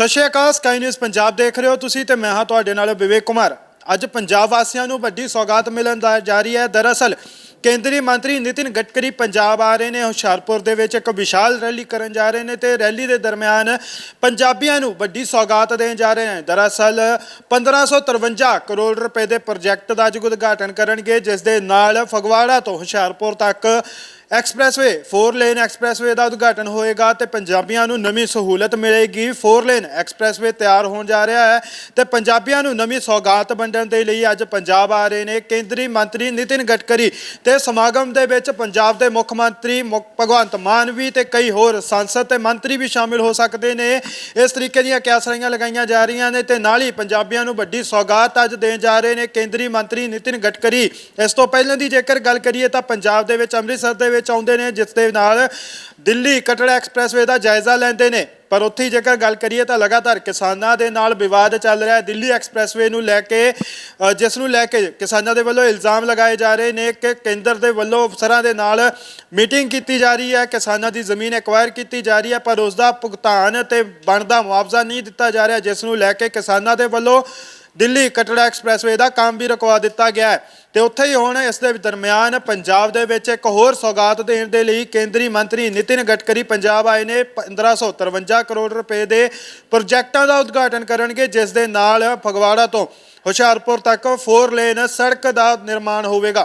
ਸਤਿ ਸ਼੍ਰੀ ਅਕਾਲ ਸਕਾਈ ਨਿਊਜ਼ ਪੰਜਾਬ ਦੇਖ ਰਹੇ ਹੋ ਤੁਸੀਂ ਤੇ ਮੈਂ ਹਾਂ ਤੁਹਾਡੇ ਨਾਲ ਵਿਵੇਕ ਕੁਮਾਰ। ਅੱਜ ਪੰਜਾਬ ਵਾਸੀਆਂ ਨੂੰ ਵੱਡੀ ਸੌਗਾਤ ਮਿਲਣ ਦਾ ਜਾਰੀ ਹੈ। ਦਰਅਸਲ, ਕੇਂਦਰੀ ਮੰਤਰੀ ਨਿਤਿਨ ਗਡਕਰੀ ਪੰਜਾਬ ਆ ਰਹੇ ਨੇ, ਹੁਸ਼ਿਆਰਪੁਰ ਦੇ ਵਿੱਚ ਇੱਕ ਵਿਸ਼ਾਲ ਰੈਲੀ ਕਰਨ ਜਾ ਰਹੇ ਨੇ ਤੇ ਰੈਲੀ ਦੇ ਦਰਮਿਆਨ ਪੰਜਾਬੀਆਂ ਨੂੰ ਵੱਡੀ ਸੌਗਾਤ ਦੇਣ ਜਾ ਰਹੇ ਹਨ ਦਰਅਸਲ 1553 ਕਰੋੜ ਰੁਪਏ ਦੇ ਪ੍ਰੋਜੈਕਟ ਦਾ ਅੱਜ ਉਦਘਾਟਨ ਕਰਨਗੇ, ਜਿਸ ਦੇ ਨਾਲ ਫਗਵਾੜਾ ਤੋਂ ਹੁਸ਼ਿਆਰਪੁਰ ਤੱਕ ਐਕਸਪ੍ਰੈਸਵੇ 4 ਲੇਨ ਐਕਸਪ੍ਰੈਸਵੇ ਦਾ ਉਦਘਾਟਨ ਹੋਏਗਾ ਤੇ ਪੰਜਾਬੀਆਂ ਨੂੰ ਨਵੀਂ ਸਹੂਲਤ ਮਿਲੇਗੀ। 4 ਲੇਨ ਐਕਸਪ੍ਰੈਸਵੇ ਤਿਆਰ ਹੋਣ ਜਾ ਰਿਹਾ ਹੈ ਤੇ ਪੰਜਾਬੀਆਂ ਨੂੰ ਨਵੀਂ ਸੌਗਾਤ ਵੰਡਣ ਦੇ ਲਈ ਅੱਜ ਪੰਜਾਬ ਆ ਰਹੇ ਨੇ। ਕੇਂਦਰੀ ਮੰਤਰੀ ਨਿਤਿਨ ਗਡਕਰੀ ਤੇ ਸਮਾਗਮ ਦੇ ਵਿੱਚ ਪੰਜਾਬ ਦੇ ਮੁੱਖ ਮੰਤਰੀ ਮੁੱਖ ਭਗਵੰਤ ਮਾਨ ਵੀ ਤੇ ਕਈ ਹੋਰ ਸੰਸਦ ਤੇ ਮੰਤਰੀ ਵੀ ਸ਼ਾਮਿਲ ਹੋ ਸਕਦੇ ਨੇ। ਇਸ ਤਰੀਕੇ ਦੀਆਂ ਕਿਆਸਰੀਆਂ ਲਗਾਈਆਂ ਜਾ ਰਹੀਆਂ ਨੇ ਤੇ ਨਾਲ ਹੀ ਪੰਜਾਬੀਆਂ ਨੂੰ ਵੱਡੀ ਸੌਗਾਤ ਅੱਜ ਦੇਣ ਜਾ ਰਹੇ ਨੇ। ਕੇਂਦਰੀ ਮੰਤਰੀ ਨਿਤਿਨ ਗਡਕਰੀ, ਇਸ ਤੋਂ ਪਹਿਲਾਂ ਦੀ ਜੇਕਰ ਗੱਲ ਕਰੀਏ ਤਾਂ ਪੰਜਾਬ ਦੇ ਵਿੱਚ ਅੰਮ੍ਰਿਤਸਰ ਦੇ ਵਿੱਚ ਆਉਂਦੇ ਨੇ, ਜਿਸ ਦੇ ਨਾਲ ਦਿੱਲੀ ਕਟੜਾ ਐਕਸਪ੍ਰੈਸਵੇ ਦਾ ਜਾਇਜ਼ਾ ਲੈਂਦੇ ਨੇ। ਪਰ ਉੱਥੇ ਜੇਕਰ ਗੱਲ ਕਰੀਏ ਤਾਂ ਲਗਾਤਾਰ ਕਿਸਾਨਾਂ ਦੇ ਨਾਲ ਵਿਵਾਦ ਚੱਲ ਰਿਹਾ ਹੈ। ਦਿੱਲੀ ਐਕਸਪ੍ਰੈਸਵੇ ਨੂੰ ਲੈ ਕੇ ਜਿਸ ਨੂੰ ਲੈ ਕੇ ਕਿਸਾਨਾਂ ਦੇ ਵੱਲੋਂ ਇਲਜ਼ਾਮ ਲਗਾਏ ਜਾ ਰਹੇ ਨੇ ਕਿ ਕੇਂਦਰ ਦੇ ਵੱਲੋਂ ਅਫਸਰਾਂ ਦੇ ਨਾਲ ਮੀਟਿੰਗ ਕੀਤੀ ਜਾ ਰਹੀ ਹੈ। ਕਿਸਾਨਾਂ ਦੀ ਜ਼ਮੀਨ ਐਕਵਾਇਰ ਕੀਤੀ ਜਾ ਰਹੀ ਹੈ, ਪਰ ਉਸ ਦਾ ਭੁਗਤਾਨ ਤੇ ਬਣਦਾ ਮੁਆਵਜ਼ਾ ਨਹੀਂ ਦਿੱਤਾ ਜਾ ਰਿਹਾ, ਜਿਸ ਨੂੰ ਲੈ ਕੇ ਕਿਸਾਨਾਂ ਦੇ ਵੱਲੋਂ ਦਿੱਲੀ ਕਟੜਾ ਐਕਸਪ੍ਰੈਸਵੇ ਦਾ ਕੰਮ ਵੀ ਰੁਕਵਾ ਦਿੱਤਾ ਗਿਆ ਹੈ ਤੇ ਉੱਥੇ ਹੀ ਹੁਣ ਇਸ ਦੇ ਦਰਮਿਆਨ ਪੰਜਾਬ ਦੇ ਵਿੱਚ ਇੱਕ ਹੋਰ ਸੌਗਾਤ ਦੇਣ ਦੇ ਲਈ ਕੇਂਦਰੀ ਮੰਤਰੀ ਨਿਤਿਨ ਗਡਕਰੀ ਪੰਜਾਬ ਆਏ ਨੇ 1553 ਕਰੋੜ ਰੁਪਏ ਦੇ ਪ੍ਰੋਜੈਕਟਾਂ ਦਾ ਉਦਘਾਟਨ ਕਰਨਗੇ, ਜਿਸ ਦੇ ਨਾਲ ਫਗਵਾੜਾ ਤੋਂ ਹੁਸ਼ਿਆਰਪੁਰ ਤੱਕ ਫੋਰ ਲੇਨ ਸੜਕ ਦਾ ਨਿਰਮਾਣ ਹੋਵੇਗਾ।